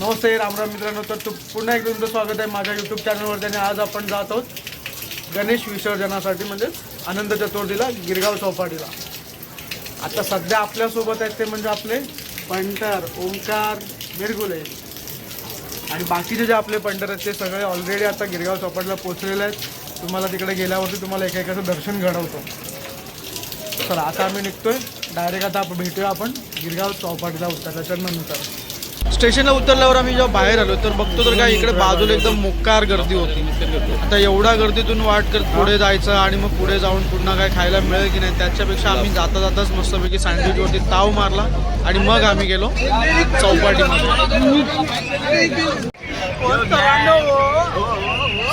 नमस्ते रामराम मित्रांनो. तर तू पुन्हा एक तुमचं स्वागत आहे माझ्या यूट्यूब चॅनलवरती आणि आज आपण जात आहोत गणेश विसर्जनासाठी म्हणजे आनंद चतुर्थीला गिरगाव चौपाटीला. आता सध्या आपल्यासोबत आहेत ते म्हणजे आपले पंटर ओंकार बिरगुले. आणि बाकीचे जे आपले पंटर आहेत ते सगळे ऑलरेडी आता गिरगाव चौपाटीला पोहोचलेले आहेत. तुम्हाला तिकडे गेल्यावरती तुम्हाला एका एकाचं दर्शन घडवतो. चला आता आम्ही निघतोय. डायरेक्ट आता आपण भेटूया आपण गिरगाव चौपाटीला उतरल्याच्या नंतर स्टेशनला उतरल्यावर आम्ही जेव्हा बाहेर आलो तर बघतो तर काय इकडे बाजूला एकदम मोकार गर्दी होती. आता एवढ्या गर्दीतून वाट करत पुढे जायचं आणि मग पुढे जाऊन पुन्हा काय खायला मिळेल की नाही त्याच्यापेक्षा आम्ही जाता जाताच मस्तपैकी सँडविचवरती ताव मारला आणि मग आम्ही गेलो चौपाटीमध्ये.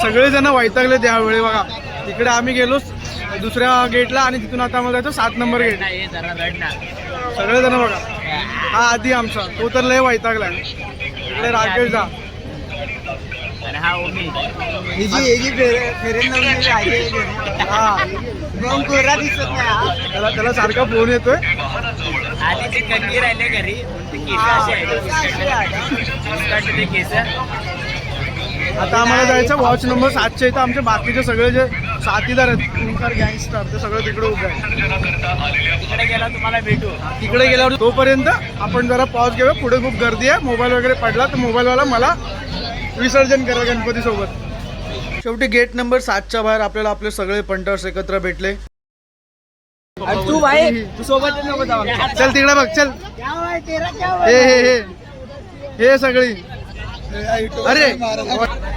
सगळेजण वैतागले त्यावेळी बघा. तिकडे आम्ही गेलो दुसऱ्या गेटला आणि तिथून आता मग जायचं सात नंबर गेट सगळेजण बघा. हा आधी आमचा. तो तर लय वैतागला इकडे राकेश जा. हा त्याला त्याला सारखा फोन येतोय. आधीचे कंदी राहिले घरी. ते केस असे आहेत. ते केस. आता आम्हाला जायचं वॉच नंबर सातशे. इथं आमचे बाकीचे सगळे जे साथीदार आहेत ओंकार गँगस्टर ते सगळे तिकडे उभे आहेत. तिकडे गेला तुम्हाला भेटू. तिकडे गेल्यावर तोपर्यंत आपण जरा पॉज घेऊया. पुढे खूप गर्दी आहे. मोबाईल वगैरे पडला तर मोबाईलवाला मला विसर्जन करा गणपती सोबत शेवटी गेट नंबर सातच्या बाहेर आपल्याला आपले सगळे पंटर्स एकत्र भेटले. तू भाई तू सोबत चल तिकडे बघ चल. हे हे. हे सगळी. अरे.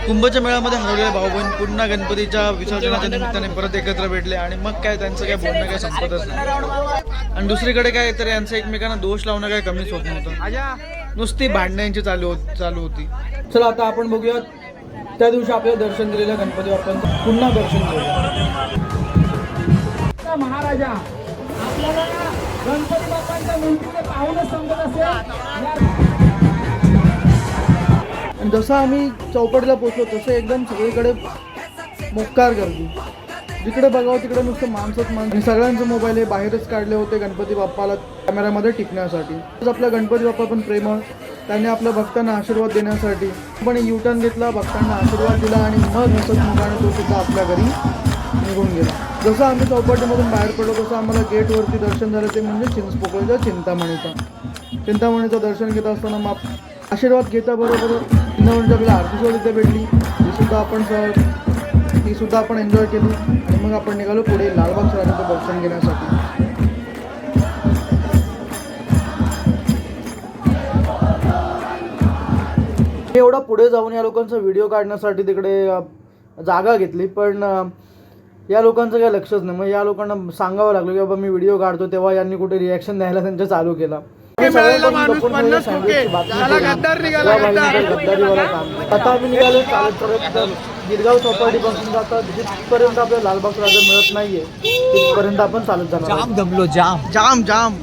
कुंभच्या मेळ्यामध्ये हरवलेले भाऊ बहीण पुन्हा गणपतीच्या विसर्जनाच्या निमित्ताने परत एकत्र भेटले आणि मग काय त्यांचं काय बोलणं काय संपतच नाही. आणि दुसरीकडे काय तर यांचं एकमेकांना दोष लावणं काय कमीच होत नव्हतं. नुसती भांडण्याची चालू चालू होती. चला आता आपण बघूया त्या दिवशी आपल्याला दर्शन दिलेल्या गणपती बाप्पांचं पुन्हा दर्शन घेऊया महाराजा. आपल्याला गणपती बाप्पांच्या मूर्तीचे पाहूनच समजत असेल जसं आम्ही चौपटीला पोचलो तसं एकदम सगळीकडे मुक्कार गर्दी. जिकडे बघावं तिकडे नुसतं माणसंच माणसं. सगळ्यांचे मोबाईल हे बाहेरच काढले होते गणपती बाप्पाला कॅमेऱ्यामध्ये टिकण्यासाठी तसं आपला गणपती बाप्पा पण प्रेमळ. त्याने आपल्या भक्तांना आशीर्वाद देण्यासाठी पण यू टर्न घेतला भक्तांना आशीर्वाद दिला आणि मग हसत मुखाने तो सुद्धा आपल्या घरी निघून गेला. जसं आम्ही चौपाटीमधून बाहेर पडलो तसं आम्हाला गेटवरती दर्शन झालं ते म्हणजे चिंचपोकळीच्या चिंतामणीचं. चिंतामणीचं दर्शन घेत असताना मग आशीर्वाद घेता बरोबर. चिंतामणीची आपल्याला आरती सुद्धा भेटली. ती सुद्धा आपण सर ती सुद्धा आपण एन्जॉय केली. आणि मग आपण निघालो पुढे लालबाग सरांचं दर्शन घेण्यासाठी. एवढा पुढे जाऊन या लोकांचा व्हिडिओ काढण्यासाठी तिकडे जागा घेतली. पण या लोकांचं काही लक्षच नाही. मग या लोकांना सांगावं लागलं की बाबा मी व्हिडिओ काढतो. तेव्हा यांनी कुठे रिॲक्शन द्यायला त्यांचं चालू केला. आता आम्ही निघालो चालत चालत गिरगाव चौपाटीपासून जाता जिथपर्यंत आपल्या लालबाग राजा मिळत नाहीये तिथपर्यंत आपण चालत जाणार आहोत. दमलो जाम. जाम जाम.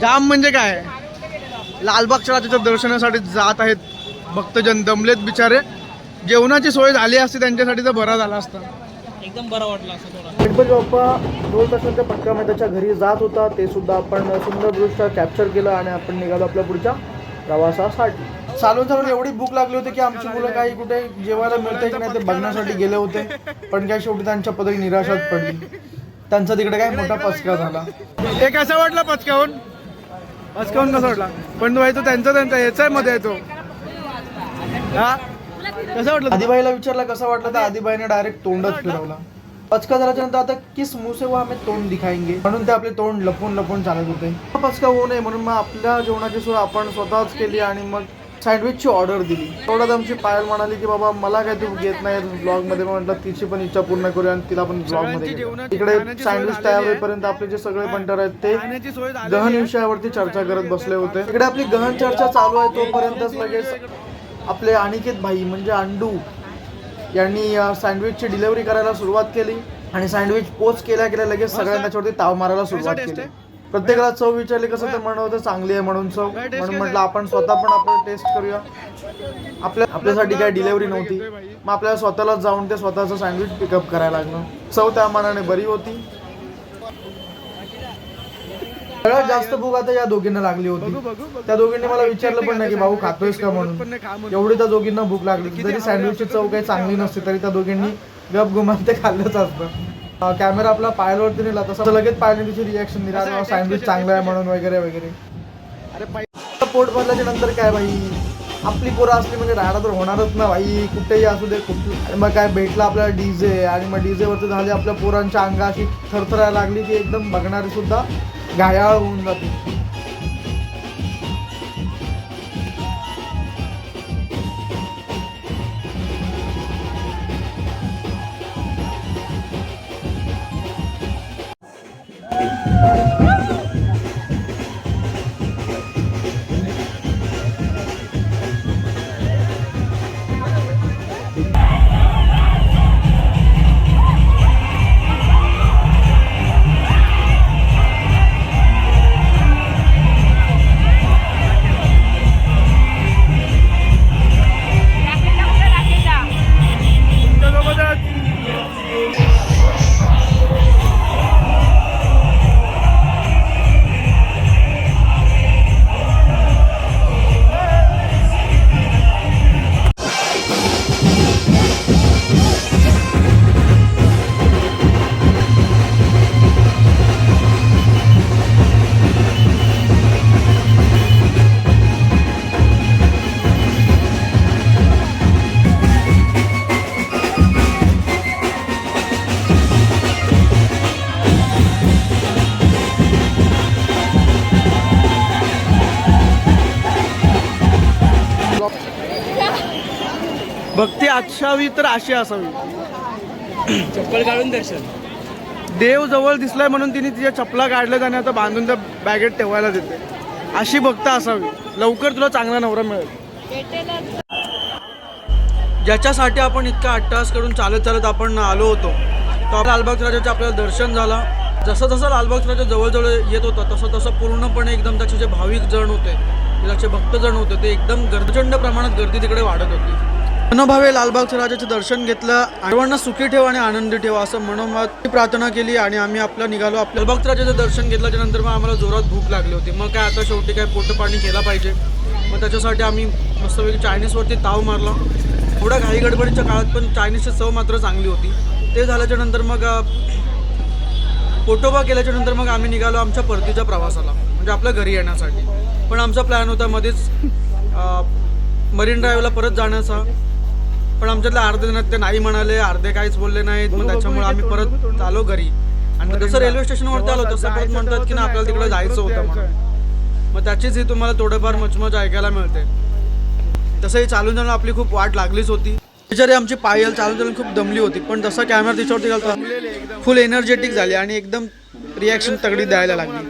जाम म्हणजे काय? लालबागच्या राजाच्या दर्शनासाठी जात आहेत भक्तजन दमलेत बिचारे. जेवणाची सोय झाली असती त्यांच्यासाठी तर बरा झाला असता. एकदम बरं वाटलं असं थोडं गणपती बाप्पा दोन तासाच्या पटकामध्ये त्याच्या घरी जात होता. ते सुद्धा आपण सुंदरदृष्ट्या कॅप्चर केलं आणि आपण निघालो आपल्या पुढच्या प्रवासासाठी. चालून चालून एवढी भूक लागली होती की आमची मुलं काही कुठे जेवायला मिळते की नाही ते बघण्यासाठी गेले होते. पण काय शेवटी त्यांच्या पदरी निराशात पडली. त्यांचा तिकडे काय मोठा पचका झाला. ते कसं वाटलं पचकावून? पचकावून कसं वाटला? पण तो तो त्यांचा त्यांचा याच्या मध्ये येतो हा? कसं वाटलं? आदिबाईला विचारला कसं वाटलं? तर आदिबाईने डायरेक्ट तोंडच फिरवला. पचका झाल्याच्यानंतर आता किस मुसे व आम्ही तोंड दिखाएंगे? म्हणून ते आपले तोंड लपून लपून चालत होते. पचका होऊ नये म्हणून मग आपल्या जेवणाची सोय आपण स्वतःच केली आणि मग सँडविचची ऑर्डर दिली. तेवढ्यात आमची पायल म्हणाली की बाबा मला काय तू घेत नाही ब्लॉगमध्ये? म्हटलं तिची पण इच्छा पूर्ण करूया आणि तिला पण ब्लॉगमध्ये घेऊ. इकडे सँडविच तयार होईपर्यंत आपले जे सगळे पंटर आहेत ते गहन विषयावरती चर्चा करत बसले होते. इकडे आपली गहन चर्चा चालू आहे तोपर्यंतच लगेच आपले अनिकेत भाई म्हणजे अंडू यांनी सँडविचची डिलिव्हरी करायला सुरुवात केली आणि सँडविच पोच केल्या केल्या लगेच सगळ्यांना त्याच्यावरती ताव मारायला सुरुवात केली. प्रत्येकाला चव विचारली कसं ते म्हणत होतं चांगली आहे म्हणून चव. म्हणून म्हटलं आपण स्वतः पण आपण टेस्ट करूया. आपल्या आपल्यासाठी काय डिलेवरी नव्हती. मग आपल्याला स्वतःलाच जाऊन ते स्वतःचं सँडविच पिकअप करायला लागलं. चव त्या मानाने बरी होती. सगळ्यात जास्त भूक आता या दोघींना लागली होती. त्या दोघींनी मला विचारलं पण नाही की भाऊ खातोयस का म्हणून? एवढी त्या दोघींना भूक लागली. जरी सँडविचची चव काही चांगली नसते तरी त्या दोघींनी गप गुमान ते खाल्लंच असतं. कॅमेरा आपला पायावरती नेला तसं लगेच पायाने तिची रिॲक्शन दिला सँडविच चांगलं आहे म्हणून वगैरे वगैरे. अरे पोट भरल्याच्या नंतर काय भाई आपली पोरं असली म्हणजे राहायला तर होणारच ना भाई. कुठेही असू दे कुठे आणि मग काय भेटला आपल्याला डीजे आणि मग डीजे वरती झाले आपल्या पोरांच्या अंगाशी थरथरायला लागली की एकदम बघणारी सुद्धा घायाळ होऊन जाते. भक्ती असावी तर अशी असावी. चप्पल काढून दर्शन. देव जवळ दिसलाय म्हणून तिने तिच्या चपला काढल्यात आणि आता बांधून त्या बॅगेत ठेवायला देते. अशी भक्त असावी. लवकर तुला चांगला नवरा मिळेल. ज्याच्यासाठी आपण इतका अट्टास करून चालत चालत आपण आलो होतो तो लालबाग राजाचं आपल्याला दर्शन झाला. जसं जसं लालबाग राजा जवळजवळ येत होता तसं तसं पूर्णपणे एकदम त्याचे जे भाविक जण होते त्याचे भक्तजण होते ते एकदम गर्दचंड प्रमाणात गर्दी तिकडे वाढत होती. मनोभावे लालबागच्या राजाचं दर्शन घेतलं. सर्वांना सुखी ठेवा आणि आनंदी ठेवा असं मनोमत प्रार्थना केली आणि आम्ही आपलं निघालो. आपल्या लालबागच्या राजाचं दर्शन घेतल्याच्या नंतर मग आम्हाला जोरात भूक लागली होती. मग काय आता शेवटी काय पोटपाणी केला पाहिजे. मग त्याच्यासाठी आम्ही मस्तपैकी चायनीजवरती ताव मारला. थोड्या घाई गडबडीच्या काळात पण चायनीजची चव मात्र चांगली होती. ते झाल्याच्यानंतर मग पोटोबा केल्याच्यानंतर मग आम्ही निघालो आमच्या परतीच्या प्रवासाला. म्हणजे आपल्या घरी येण्यासाठी. पण आमचा प्लॅन होता मध्येच मरीन ड्राईव्हला परत जाण्याचा. पण आमच्यातले अर्धे जण ते नाही म्हणाले अर्धे काहीच बोलले नाहीत. मग त्याच्यामुळे आम्ही परत आलो घरी. आणि जसं रेल्वे स्टेशनवरती आलो तसं परत म्हणतात की ना आपल्याला तिकडे जायचं होतं म्हणून. मग त्याचीच ही तुम्हाला थोडंफार मचमच ऐकायला मिळते. तसंही चालून जाणं आपली खूप वाट लागलीच होती. बिचारी आमची पायल चालून चालून खूप दमली होती. पण जसा कॅमेरा तिच्यावरती घालता फुल एनर्जेटिक झाली आणि एकदम रिॲक्शन तगडी द्यायला लागली.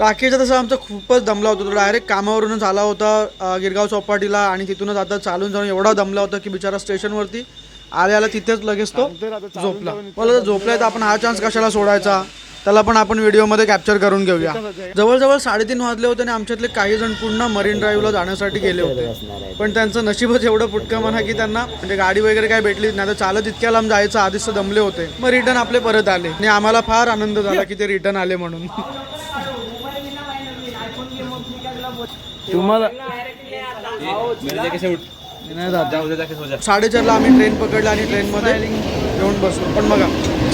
राकेशचा तसा आमचा खूपच दमला होता तो. डायरेक्ट कामावरूनच आला होता गिरगाव चौपाटीला आणि तिथूनच आता चालून जाऊन एवढा दमला होता की बिचारा स्टेशनवरती आल्या आल्या तिथेच लगेच तो झोपला. मला झोपलाय तर आपण हा चान्स कशाला सोडायचा? त्याला पण आपण व्हिडिओमध्ये कॅप्चर करून घेऊया. जवळजवळ साडेतीन वाजले होते आणि आमच्यातले काही जण पुन्हा मरीन ड्राईव्हला जाण्यासाठी गेले होते. पण त्यांचं नशीबच एवढं फुटकं म्हणा की त्यांना म्हणजे गाडी वगैरे काय भेटली नाही तर चालत इतक्या लांब जायचं आधीच दमले होते. मग रिटर्न आपले परत आले. आणि आम्हाला फार आनंद झाला की ते रिटर्न आले म्हणून. तुम्हाला साडेचारला आम्ही ट्रेन पकडला आणि ट्रेनमध्ये येऊन बसलो. पण बघा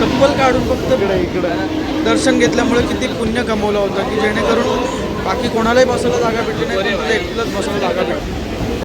चप्पल काढून फक्त इकडं दर्शन घेतल्यामुळे किती पुण्य कमवलं होतं की जेणेकरून बाकी कोणालाही बसायला जागा भेटली नाही एकटीलाच बसायला जागा भेटली.